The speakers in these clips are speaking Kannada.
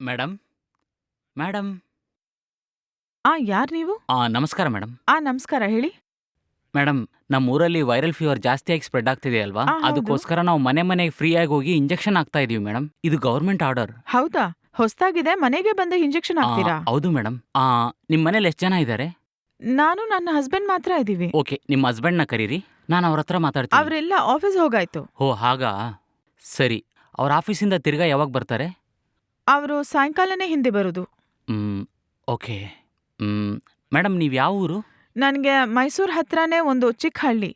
ಮೇಡಮ್ ಮೇಡಮ್ ಆ ಯಾರ್ ನೀವು? ಆ, ನಮಸ್ಕಾರ ಮೇಡಮ್ ಆ ನಮಸ್ಕಾರ ಹೇಳಿ. ಮೇಡಮ್ ನಮ್ಮ ಊರಲ್ಲಿ ವೈರಲ್ ಫೀವರ್ ಜಾಸ್ತಿಯಾಗಿ ಸ್ಪ್ರೆಡ್ ಆಗ್ತಿದೆ ಅಲ್ವಾ? ಆ, ಹೌದು. ಅದಕ್ಕೋಸ್ಕರ ನಾವು ಮನೆ ಮನೆಗೆ ಫ್ರೀಯಾಗಿ ಹೋಗಿ ಇಂಜೆಕ್ಷನ್ ಆಗ್ತಾ ಇದೀವಿ ಮೇಡಮ್ ಇದು ಗೌರ್ಮೆಂಟ್ ಆರ್ಡರ್. ಹೌದಾ? ಹೊಸ್ತಾಗಿದೆ ಮನೆಗೆ ಬಂದು ಇಂಜೆಕ್ಷನ್ ಹಾಕ್ತೀರಾ? ಹೌದು ಮೇಡಮ್ ನಿಮ್ಮ ಮನೇಲಿ ಎಷ್ಟು ಜನ ಇದ್ದಾರೆ? ನಾನು ನನ್ನ ಹಸ್ಬೆಂಡ್ ಮಾತ್ರ ಇದೀವಿ. ಓಕೆ ನಿಮ್ಮ ಹಸ್ಬೆಂಡ್ನ ಕರೀರಿ. ನಾನು ಅವ್ರ ಹತ್ರ ಮಾತಾಡ್ತೀನಿ. ಅವರೆಲ್ಲ ಆಫೀಸ್ ಹೋಗಾಯ್ತು. ಓ ಹಾಗಾ? ಸರಿ. ಅವ್ರ ಆಫೀಸಿಂದ ತಿರ್ಗಾ ಯಾವಾಗ ಬರ್ತಾರೆ? ಅವರು ಸಾಯಂಕಾಲನೇ ಹಿಂದೆ ಬರೋದು. ಹ್ಮ್ ಓಕೆ. ಹ್ಮ್ ಮೇಡಮ್ ನೀವು ಯಾವ ಊರು? ನನಗೆ ಮೈಸೂರು ಹತ್ರನೇ ಒಂದು ಚಿಕ್ಕ ಹಳ್ಳಿ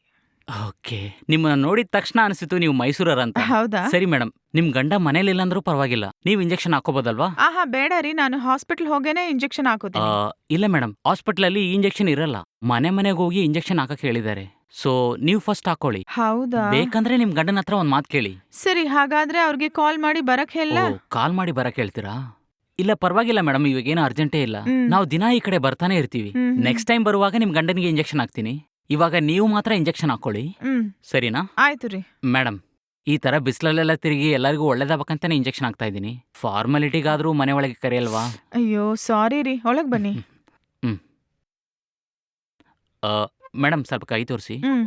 ಓಕೆ. ನಿಮ್ಮನ್ನ ನೋಡಿದ ತಕ್ಷಣ ಅನಿಸಿತು ನೀವು ಮೈಸೂರರ ಅಂತ. ಹೌದಾ? ಸರಿ ಮೇಡಮ್ ನಿಮ್ ಗಂಡ ಮನೇಲಿಲ್ಲ ಅಂದ್ರೂ ಪರವಾಗಿಲ್ಲ. ನೀವು ಇಂಜೆಕ್ಷನ್ ಹಾಕೋಬೋದಲ್ವಾ ಆಹಾ ಬೇಡ ರೀ. ನಾನು ಹಾಸ್ಪಿಟಲ್ ಹೋಗೇನೆ ಇಂಜೆಕ್ಷನ್ ಆ, ಹಾಕೋತೀನಿ ಇಲ್ಲ ಮೇಡಮ್ ಹಾಸ್ಪಿಟ್ಲಲ್ಲಿ ಈ ಇಂಜೆಕ್ಷನ್ ಇರಲ್ಲ. ಮನೆ ಮನೆಗೆ ಹೋಗಿ ಇಂಜೆಕ್ಷನ್ ಹಾಕಕ್ ಹೇಳಿದ್ದಾರೆ. ಸೊ ನೀವು ಫಸ್ಟ್ ಹಾಕೊಳ್ಳಿ. ಹೌದಾ? ಬೇಕಂದ್ರೆ ನಿಮ್ ಗಂಡನ ಹತ್ರ ಒಂದ್ ಮಾತು ಕೇಳಿ. ಸರಿ ಹಾಗಾದ್ರೆ ಅವ್ರಿಗೆ ಕಾಲ್ ಮಾಡಿ ಬರಕ್ ಹೇಳ. ಕಾಲ್ ಮಾಡಿ ಬರಕ್ ಹೇಳ್ತೀರಾ? ಇಲ್ಲ ಪರವಾಗಿಲ್ಲ ಮೇಡಮ್ ಏನೋ ಅರ್ಜೆಂಟೇ ಇಲ್ಲ. ಹ್ಮ್. ನಾವು ದಿನ ಈ ಕಡೆ ಬರ್ತಾನೆ ಇರ್ತೀವಿ. ಹ್ಮ್. ನೆಕ್ಸ್ಟ್ ಟೈಮ್ ಬರುವಾಗ ನಿಮ್ ಗಂಡನಿಗೆ ಇಂಜೆಕ್ಷನ್ ಹಾಕ್ತೀನಿ. ಇವಾಗ ನೀವು ಮಾತ್ರ ಇಂಜೆಕ್ಷನ್ ಹಾಕೊಳ್ಳಿ. ಹ್ಮ್. ಸರಿನಾ? ಆಯ್ತು ರೀ. ಮೇಡಮ್ ಈ ತರ ಬಿಸಿಲಲ್ಲೆಲ್ಲ ತಿರುಗಿ ಎಲ್ಲರಿಗೂ ಒಳ್ಳೇದಾಗಬೇಕಂತಾನೆ ಇಂಜೆಕ್ಷನ್ ಹಾಕ್ತಾ ಇದ್ದೀನಿ. ಫಾರ್ಮಾಲಿಟಿಗಾದ್ರೂ ಮನೆ ಒಳಗೆ ಕರೆಯಲ್ವಾ? ಅಯ್ಯೋ ಸಾರಿ ರೀ. ಒಳಗ್ ಬನ್ನಿ. ಮೇಡಮ್ ಸ್ವಲ್ಪ ಕೈ ತೋರಿಸಿ ಹ್ಮ್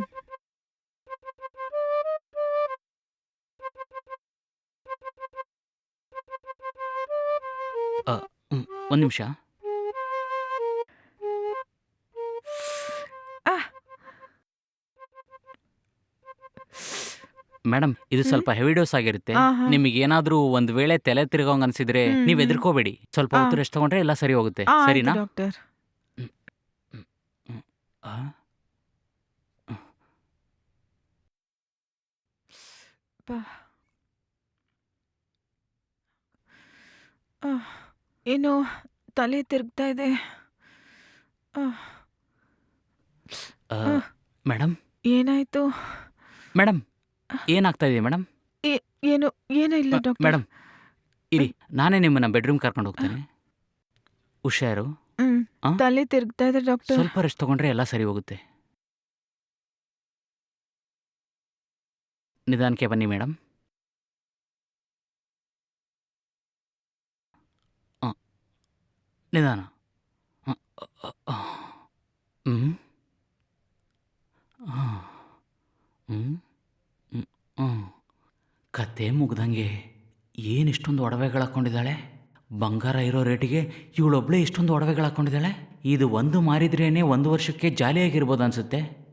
ಒಂದು ನಿಮಿಷ ಆ. ಮೇಡಮ್ ಇದು ಸ್ವಲ್ಪ ಹೆವಿ ಡೋಸ್ ಆಗಿರುತ್ತೆ ಆಹಾ. ನಿಮಗೆ ಏನಾದ್ರೂ ಒಂದ್ ವೇಳೆ ತಲೆ ತಿರುಗೋಂಗ್ ಅನ್ಸಿದ್ರೆ ಹ್ಮ್, ನೀವ್ ಹ್ಮ್. ಎದ್ರಕೋಬೇಡಿ ಸ್ವಲ್ಪ ಆ. ಹೊತ್ತು ರೆಸ್ಟ್ ತಗೊಂಡ್ರೆ ಎಲ್ಲ ಸರಿ ಹೋಗುತ್ತೆ ಆ, ಆಯ್ತು ಸರಿನಾ ಡಾಕ್ಟರ್ ಆ? ಪಾ. ಆ, ಏನು ತಲೆ ತಿರುಗ್ತಾ ಇದೆ. ಮೇಡಮ್ ಏನಾಯ್ತು? ಮೇಡಮ್ ಏನಾಗ್ತಾ ಇದೆ ಮೇಡಮ್ ಏನು ಏನೂ ಇಲ್ಲ ಡಾಕ್ಟರ್. ಮೇಡಮ್ ಇರಿ ನಾನೇ ನಿಮ್ಮನ್ನ ಬೆಡ್ರೂಮ್ ಕರ್ಕೊಂಡು ಹೋಗ್ತೇನೆ. ಹುಷಾರು? ತಲೆ ತಿರುಗ್ತಾ ಇದೆ ಡಾಕ್ಟರ್. ಸ್ವಲ್ಪ ರೆಸ್ಟ್ ತಗೊಂಡ್ರೆ ಎಲ್ಲ ಸರಿ ಹೋಗುತ್ತೆ. ನಿಧಾನಕ್ಕೆ ಬನ್ನಿ ಮೇಡಮ್ ನಿಧಾನ. ಹ್ಮ್, ಹ್ಮ್. ಕತೆ ಮುಗ್ದಂಗೆ ಏನು ಇಷ್ಟೊಂದು ಒಡವೆಗಳು ಹಾಕ್ಕೊಂಡಿದ್ದಾಳೆ ಬಂಗಾರ ಇರೋ ರೇಟಿಗೆ ಇವಳೊಬ್ಳೆ ಇಷ್ಟೊಂದು ಒಡವೆಗಳು ಹಾಕ್ಕೊಂಡಿದ್ದಾಳೆ ಇದು ಒಂದು ಮಾರಿದ್ರೇನೆ ಒಂದು ವರ್ಷಕ್ಕೆ ಜಾಲಿಯಾಗಿರ್ಬೋದು ಅನ್ಸುತ್ತೆ.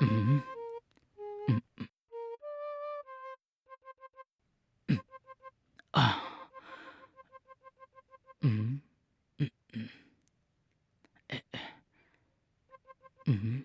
ಹ್ಮ್. ಹ್ಮ್. ಹ್ಮ್. ಹ್ಮ್. ಆ. ಹ್ಮ್. ಹ್ಮ್. ಹ್ಮ್. ಎ- ಹ್ಮ್.